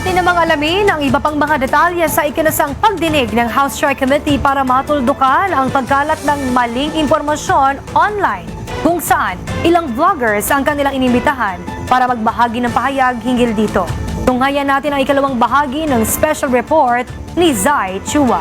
Atin namang alamin ang iba pang mga detalye sa ikinasang pagdinig ng House Chai Committee para matuldukan ang pagkalat ng maling impormasyon online kung saan ilang vloggers ang kanilang inimbitahan para magbahagi ng pahayag hinggil dito. Tunghayan natin ang ikalawang bahagi ng special report ni Zai Chua.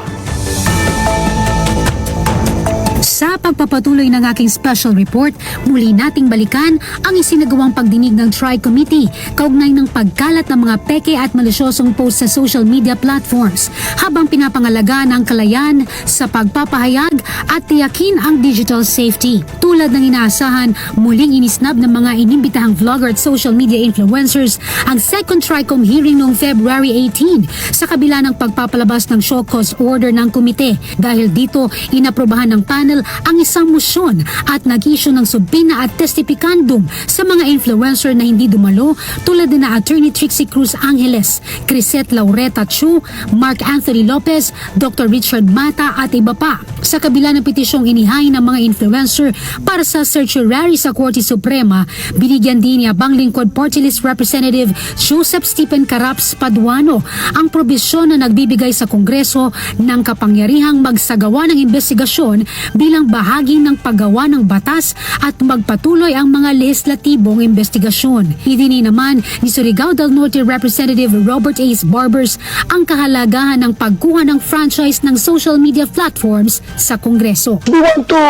Sa pagpapatuloy ng aking special report, muli nating balikan ang isinagawang pagdinig ng Tri-Committee kaugnay ng pagkalat ng mga peke at malisyosong post sa social media platforms habang pinapangalagaan ang kalayan sa pagpapahayag at tiyakin ang digital safety. Tulad ng inaasahan, muling inisnab ng mga inimbitahang vlogger at social media influencers ang second TRICOM hearing noong February 18 sa kabila ng pagpapalabas ng show cause order ng komite. Dahil dito, inaprobahan ng panel ang isang motion at nag-issue ng subpina at testifікandum sa mga influencer na hindi dumalo tulad na Attorney Trixie Cruz Angeles, Crisette Laureta Chu, Mark Anthony Lopez, Dr. Richard Mata at iba pa. Sa kabila ng petisyong inihain ng mga influencer para sa certiorari sa Korte Suprema, binigyan din ni Abang Lingkod Party List Representative Joseph Stephen Caraps Paduano ang probisyon na nagbibigay sa Kongreso ng kapangyarihang magsagawa ng investigasyon bilang bahagi ng paggawa ng batas at magpatuloy ang mga legislatibong investigasyon. Idini naman ni Surigao del Norte Representative Robert Ace Barbers ang kahalagahan ng pagkuha ng franchise ng social media platforms sa Kongreso. we want to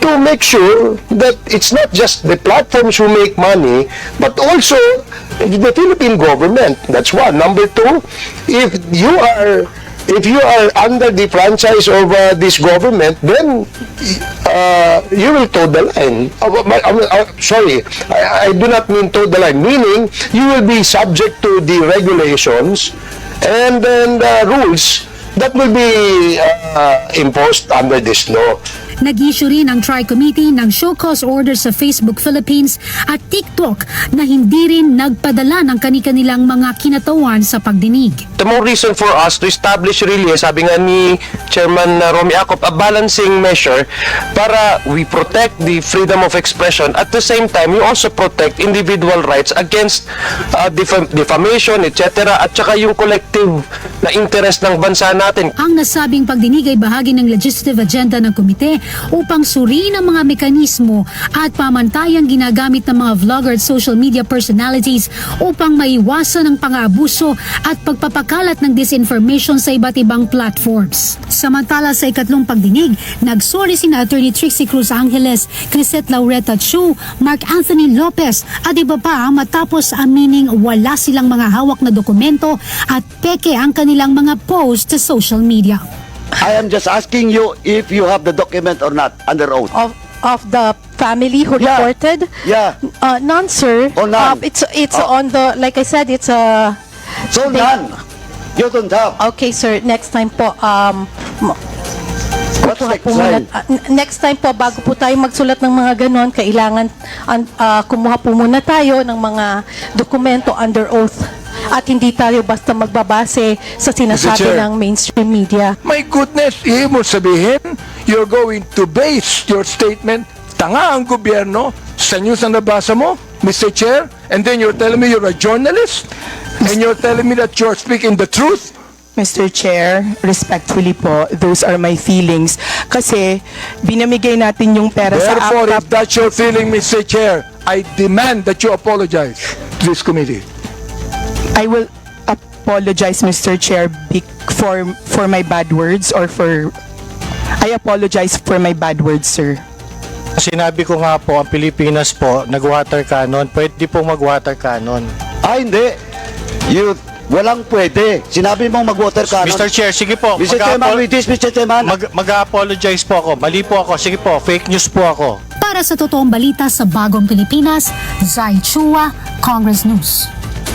to make sure that it's not just the platforms who make money, but also the Philippine government. That's one. Number two, if you are if you are under the franchise of uh, this government, then uh, you will toe the line. Uh, my- uh, uh, sorry, I, I do not mean toe the line. Meaning, you will be subject to the regulations and then the rules that will be uh, imposed under this law. Nag-issue rin ang Tri-Committee ng show cause order sa Facebook Philippines at TikTok na hindi rin nagpadala ng kani-kanilang mga kinatawan sa pagdinig. the more reason for us to establish really, sabi nga ni Chairman uh, Romy Acop, a balancing measure para we protect the freedom of expression. At the same time, you also protect individual rights against uh, defam- defamation, etc. At saka yung collective na interest ng bansa natin. Ang nasabing pagdinig ay bahagi ng legislative agenda ng komite upang suriin ang mga mekanismo at pamantayang ginagamit ng mga vlogger at social media personalities upang maiwasan ang pang-aabuso at pagpapakalat ng disinformation sa iba't ibang platforms. Samantala sa ikatlong pagdinig, nagsuri sina Attorney Trixie Cruz Angeles, Crisette Laureta Chu, Mark Anthony Lopez at iba pa matapos amining wala silang mga hawak na dokumento at peke ang kanilang mga post sa social media. I am just asking you if you have the document or not under oath. of of the family who Yeah. reported? Yeah. Uh, none, sir. Oh, Uh, none. it's it's Oh. on the like I said, it's a. So They- none. You don't have. Okay, sir. Next time po, um, What's kuha next po muna- time? ah, n- next time po, bago po tayo magsulat ng mga ganon, kailangan an- ah, kumuha po muna tayo ng mga dokumento under oath. At hindi tayo basta magbabase sa sinasabi ng mainstream media. My goodness, ibig mo sabihin, you're going to base your statement, tanga ang gobyerno, sa news na nabasa mo, Mr. Chair, and then you're telling me you're a journalist, and you're telling me that you're speaking the truth? Mr. Chair, respectfully po, those are my feelings. Kasi binamigay natin yung pera sa Therefore, if APCAP. that's your feeling, Mr. Chair, I demand that you apologize to this committee. I will apologize, Mr. Chair, for, for my bad words or for... I apologize for my bad words, sir. Sinabi ko nga po, ang Pilipinas po, nag-water cannon, pwede pong mag-water cannon. Ah, hindi. You, walang pwede. Sinabi mong mag-water cannon. Mr. Chair, sige po, Mr. Chairman, with this, Mr. Chairman. mag- mag-apologize po ako. Mali po ako. Sige po, fake news po ako. Para sa totoong balita sa Bagong Pilipinas, Zai Chua, Congress News.